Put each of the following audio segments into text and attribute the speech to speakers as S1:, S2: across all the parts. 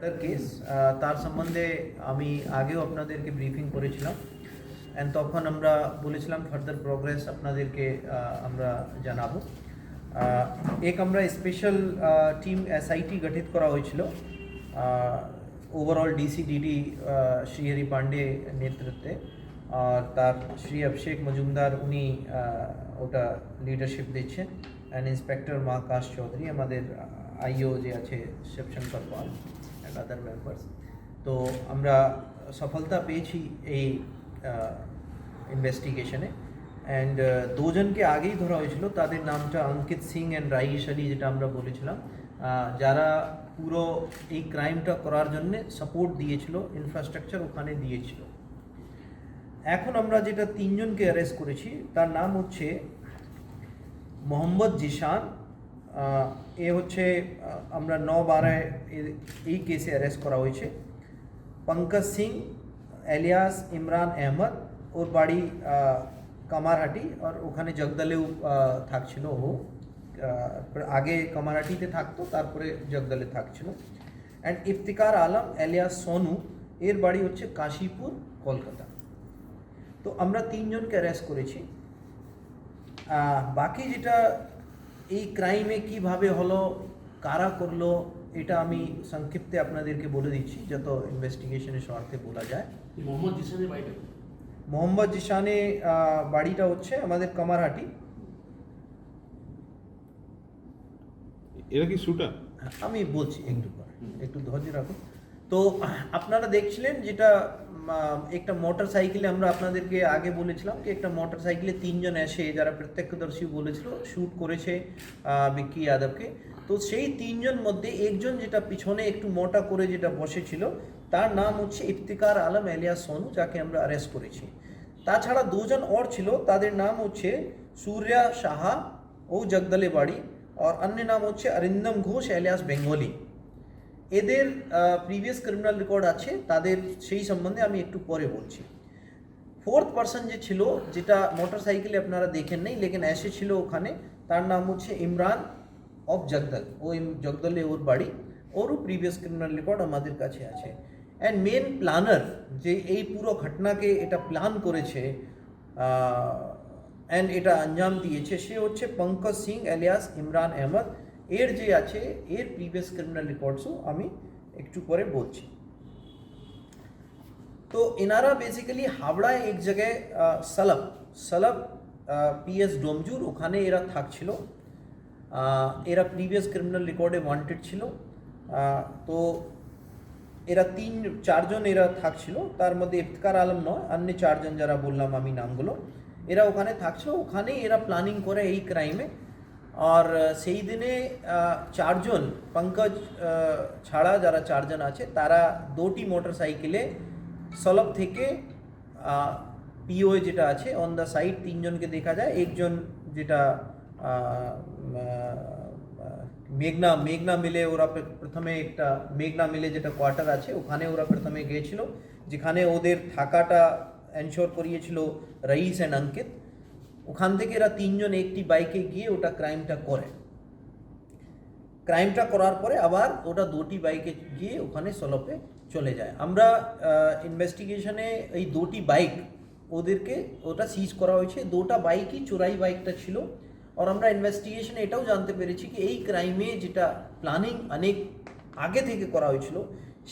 S1: Murder case তার সম্বন্ধে আমি আগেও আপনাদেরকে ব্রিফিং করেছিলাম। অ্যান্ড তখন আমরা বলেছিলাম ফার্দার প্রোগ্রেস আপনাদেরকে আমরা জানাব। এক আমরা স্পেশাল টিম এসআইটি গঠিত করা হয়েছিল। ওভারঅল ডিসিডিডি শ্রীহরি পান্ডে নেতৃত্বে। আর তার শ্রী অভিষেক মজুমদার, উনি ওটা লিডারশিপ দিচ্ছেন। অ্যান্ড ইন্সপেক্টর মহাকাশ চৌধুরী, আমাদের আইও যে আছে Shivshankar Pal and other members তো আমরা সফলতা পেয়েছি এই ইনভেস্টিগেশনে অ্যান্ড দুজনকে আগেই ধরা হয়েছিল। তাদের নামটা অঙ্কিত সিং অ্যান্ড রাইস আলী যেটা আমরা বলেছিলাম। যারা পুরো এই ক্রাইমটা করার জন্য সাপোর্ট দিয়েছিল ইনফ্রাস্ট্রাকচার ওখানে দিয়েছিল। এখন আমরা যেটা তিনজনকে অ্যারেস্ট করেছি, তার নাম হচ্ছে মোহাম্মদ জিশান এ হচ্ছে আহ, আমরা ন বারায় এ- এই কেসে অ্যারেস্ট করা হয়েছে। পঙ্কজ সিং এলিয়াস ইমরান আহমদ ওর বাড়ি আহ, কামারহাটি আর ওখানে জগদলেও আহ, থাকছিল ও। আহ, আগে কামারহাটিতে থাকতো তারপরে জগদলে থাকছিল। অ্যান্ড ইফতিকার আলম এলিয়াস সোনু এর বাড়ি হচ্ছে কাশীপুর কলকাতা। তো আমরা তিনজনকে অ্যারেস্ট করেছি। আহ, বাকি যেটা এই ক্রাইমে কীভাবে হলো কারা করল এটা আমি সংক্ষিপ্তে আপনাদেরকে বলে দিচ্ছি যত ইনভেস্টিগেশনের স্বার্থে বলা যায়।
S2: মোহাম্মদ জিসানের বাড়িটা
S1: মোহাম্মদ জিশানে আহ, বাড়িটা হচ্ছে আমাদের কামারহাটি।
S3: এরা কি শুটার?
S1: আমি বলছি একটু পরে একটু ধৈর্য রাখুন। তো আপনারা দেখছিলেন যেটা একটা মোটর সাইকেলে আমরা আপনাদেরকে আগে বলেছিলাম কি একটা মোটর সাইকেলে তিনজন এসে যারা প্রত্যক্ষদর্শী বলেছিল শ্যুট করেছে বিক্কি যাদবকে তো সেই তিনজন মধ্যে একজন যেটা পিছনে একটু মোটা করে যেটা বসেছিল, তার নাম হচ্ছে ইফতিকার আলম এলিয়া সোনু, যাকে আমরা অ্যারেস্ট করেছি। তাছাড়া দুজন ওর ছিল, তাদের নাম হচ্ছে সূর্যা সাহা ও জগদলে বাড়ি, আর অন্য নাম হচ্ছে অরিন্দম ঘোষ এলিয়াস বেঙ্গলি। এদের প্রিভিয়াস ক্রিমিনাল রেকর্ড আছে, তাদের সেই সম্বন্ধে আমি একটু পরে বলছি। ফোর্থ পার্সন যে ছিল, যেটা মোটর সাইকেলে আপনারা দেখেন নাই, লেকিন এসেছিল ওখানে, তার নাম হচ্ছে ইমরান অফ জগদল। ও জগদলে ওর বাড়ি, ওরও প্রিভিয়াস ক্রিমিনাল রেকর্ড আমাদের কাছে আছে। অ্যান্ড মেন প্ল্যানার যে এই পুরো ঘটনাকে এটা প্ল্যান করেছে অ্যান্ড এটা আঞ্জাম দিয়েছে, সে হচ্ছে পঙ্কজ সিং এলিয়াস ইমরান আহমদ। এর যে আছে, এর প্রিভিয়াস ক্রিমিনাল রেকর্ডসও আমি একটু পরে বলছি। তো এনারা বেসিক্যালি হাওড়ায় এক জায়গায় সলব সলব পিএস ডোমজুর, ওখানে এরা থাকছিল। এরা প্রিভিয়াস ক্রিমিনাল রেকর্ডে ওয়ান্টেড ছিল। তো এরা তিন, চারজন এরা থাকছিল। তার মধ্যে ইফতকার আলম নয়, অন্য চারজন যারা বললাম আমি নামগুলো, এরা ওখানে থাকছিল। ওখানেই এরা প্ল্যানিং করে এই ক্রাইমে আর সেই দিনে চারজন পঙ্কজ ছাড়া যারা চারজন আছে, তারা দুটি মোটর সাইকেলে সলভ থেকে পিও যেটা আছে অন দ্য সাইড তিনজনকে দেখা যায়। একজন যেটা মেঘনা মেঘনা মিলে ওরা প্রথমে একটা মেঘনা মিলে যেটা কোয়ার্টার আছে, ওখানে ওরা প্রথমে গিয়েছিল, যেখানে ওদের থাকাটা এনশোর করিয়েছিল রইস অ্যান্ড অঙ্কিত। ওখান থেকে এরা তিনজন একটি বাইকে গিয়ে ওটা ক্রাইমটা করে। ক্রাইমটা করার পরে আবার ওটা দুটি বাইকে গিয়ে ওখানে সলপে চলে যায়। আমরা ইনভেস্টিগেশনে এই দুটি বাইক ওদেরকে ওটা সিজ করা হয়েছে। দুটা বাইকই চোরাই বাইকটা ছিল। আর আমরা ইনভেস্টিগেশনে এটাও জানতে পেরেছি কি এই ক্রাইমে যেটা প্ল্যানিং অনেক আগে থেকে করা হয়েছিল,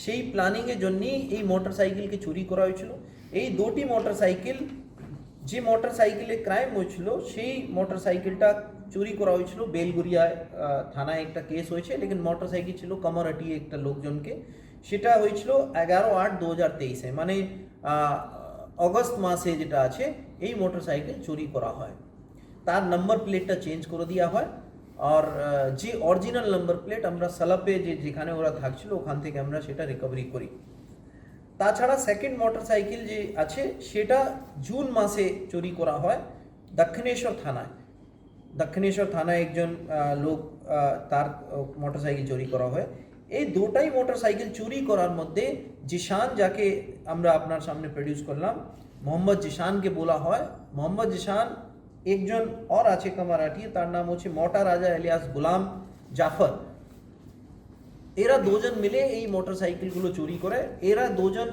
S1: সেই প্ল্যানিংয়ের জন্যই এই মোটর সাইকেলকে চুরি করা হয়েছিল। এই দুটি মোটর সাইকেল যে মোটর সাইকেলে ক্রাইম হয়েছিল, সেই মোটর সাইকেলটা চুরি করা হয়েছিল। বেলগুড়িয়ায় থানায় একটা কেস হয়েছে, লেকিন মোটর সাইকেল ছিল কামারহাটি একটা লোকজনকে। সেটা হয়েছিল এগারো আট দু হাজার তেইশে মানে অগস্ট মাসে যেটা আছে, এই মোটর সাইকেল চুরি করা হয়। তার নাম্বার প্লেটটা চেঞ্জ করে দেওয়া হয়, আর যে অরিজিনাল নাম্বার প্লেট আমরা সালাপে যে, যেখানে ওরা থাকছিল, ওখান থেকে আমরা সেটা রিকভারি করি। তাছাড়া সেকেন্ড মোটরসাইকেল যে আছে, সেটা জুন মাসে চুরি করা হয় দক্ষিণেশ্বর থানায়। দক্ষিণেশ্বর থানায় একজন লোক তার মোটরসাইকেল চুরি করা হয়। এই দুটাই মোটরসাইকেল চুরি করার মধ্যে জিশান, যাকে আমরা আপনার সামনে প্রডিউস করলাম, মোহাম্মদ জিশানকে বলা হয়। মোহাম্মদ জিশান একজন और আছে কামারাটি তার নাম হচ্ছে মোটা রাজা এলিয়াস গুলাম জাফর। এরা দুজন মিলে এই মোটরসাইকেলগুলো চুরি করে। এরা দুজন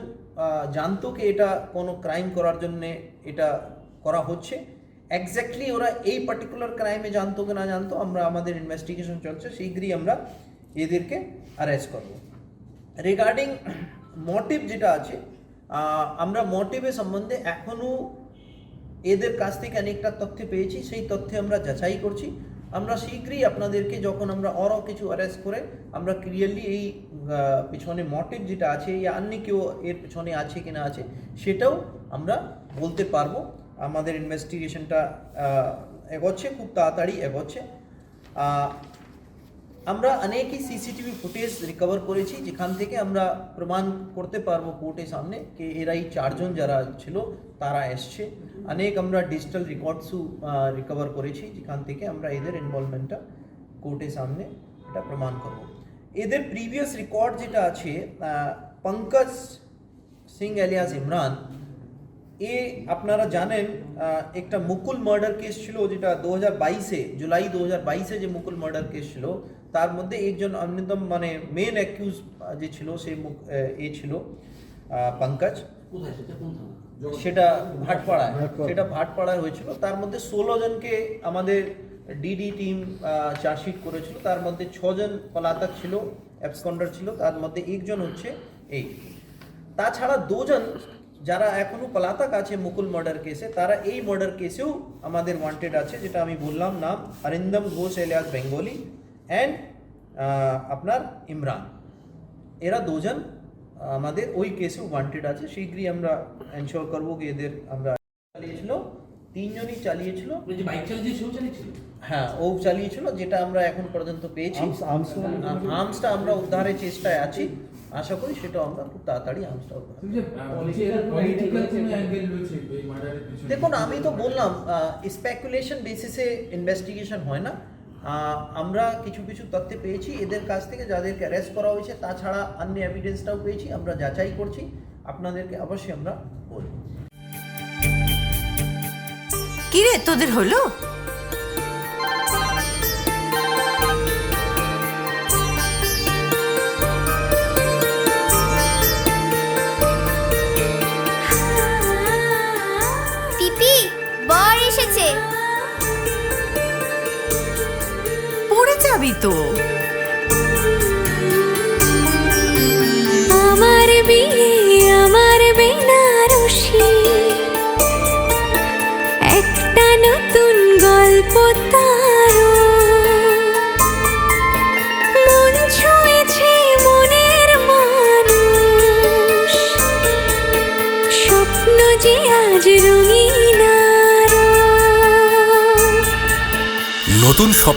S1: জানতো কি এটা কোনো ক্রাইম করার জন্য এটা করা হচ্ছে। এক্স্যাক্টলি ওরা এই পার্টিকুলার ক্রাইমে জানতো কি না জানতো, আমরা আমাদের ইনভেস্টিগেশন চলছে, শীঘ্রই আমরা এদেরকে অ্যারেস্ট করব। রিগার্ডিং মোটিভ যেটা আছে আমরা মোটিভের সম্বন্ধে এখনও এদের কাছ থেকে অনেকটা তথ্য পেয়েছি। সেই তথ্যে আমরা যাচাই করছি। আমরা শীঘ্রই আপনাদেরকে যখন আমরা আরও কিছু অ্যারেস্ট করে, আমরা ক্লিয়ারলি এই পিছনে মটিভ যেটা আছে, এই অন্য কেউ এর পিছনে আছে কি না আছে, সেটাও আমরা বলতে পারব। আমাদের ইনভেস্টিগেশনটা এগোচ্ছে, খুব তাড়াতাড়ি এগোচ্ছে। আমরা অনেকই সিসিটিভি ফুটেজ রিকভার করেছি, যেখান থেকে আমরা প্রমাণ করতে পারব কোর্টের সামনে যে এরাই চারজন যারা ছিল, তারা এসছে। অনেক আমরা ডিজিটাল রেকর্ডসও রিকভার করেছি, যেখান থেকে আমরা এদের ইনভলভমেন্টটা কোর্টের সামনে এটা প্রমাণ করব। এদের প্রিভিয়াস রেকর্ড যেটা আছে পঙ্কজ সিং এলিয়াস ইমরান এ আপনারা জানেন একটা মুকুল মার্ডার কেস ছিল যেটা দু হাজার বাইশে জুলাই দু হাজার বাইশে যে মুকুল মার্ডার কেস ছিল তার মধ্যে একজন অন্যতম মানে মেন অ্যাকিউজ যে ছিল সে এ ছিল পঙ্কজ।
S2: সেটা
S1: সেটা ভাটপাড়ায়। সেটা ভাটপাড়ায় হয়েছিল। তার মধ্যে ষোলো জনকে আমাদের ডিডি টিম চার্জশিট করেছিল। তার মধ্যে ছজন পলাতক ছিল অ্যাবসকন্ডার ছিল। তার মধ্যে একজন হচ্ছে এই। তাছাড়া দুজন যারা এখনও পলাতক আছে মুকুল মার্ডার কেসে তারা এই মার্ডার কেসেও আমাদের ওয়ান্টেড আছে যেটা আমি বললাম নাম Arindam Ghosh alias Bengali and আপনার ইমরান। এরা দুজন আমাদের ওই কেসে ওয়ান্টেড আছে। শীঘ্রই আমরা এনশোর করব কি এদের আমরা চালিয়েছিল তিনজনই চালিয়েছিল।
S2: বাইক চালিয়ে চালিয়েছিল?
S1: হ্যাঁ ও চালিয়েছিল যেটা আমরা এখন পর্যন্ত পেয়েছি। আর্মসটা আমরা উদ্ধারের চেষ্টায় আছি। আশা করি সেটা আমরা খুব তাড়াতাড়ি
S4: পিছনে?
S1: দেখুন আমি তো বললাম স্পেকুলেশন বেসিসে ইনভেস্টিগেশন হয় না। আহ, আমরা কিছু কিছু তথ্য পেয়েছি এদের কাছ থেকে যাদেরকে অ্যারেস্ট করা হয়েছে তাছাড়া অন্য এভিডেন্সটাও পেয়েছি আমরা যাচাই করছি। আপনাদেরকে অবশ্যই আমরা বলব।
S5: কিরে তোদের হলো? পড়ে যাবি তো।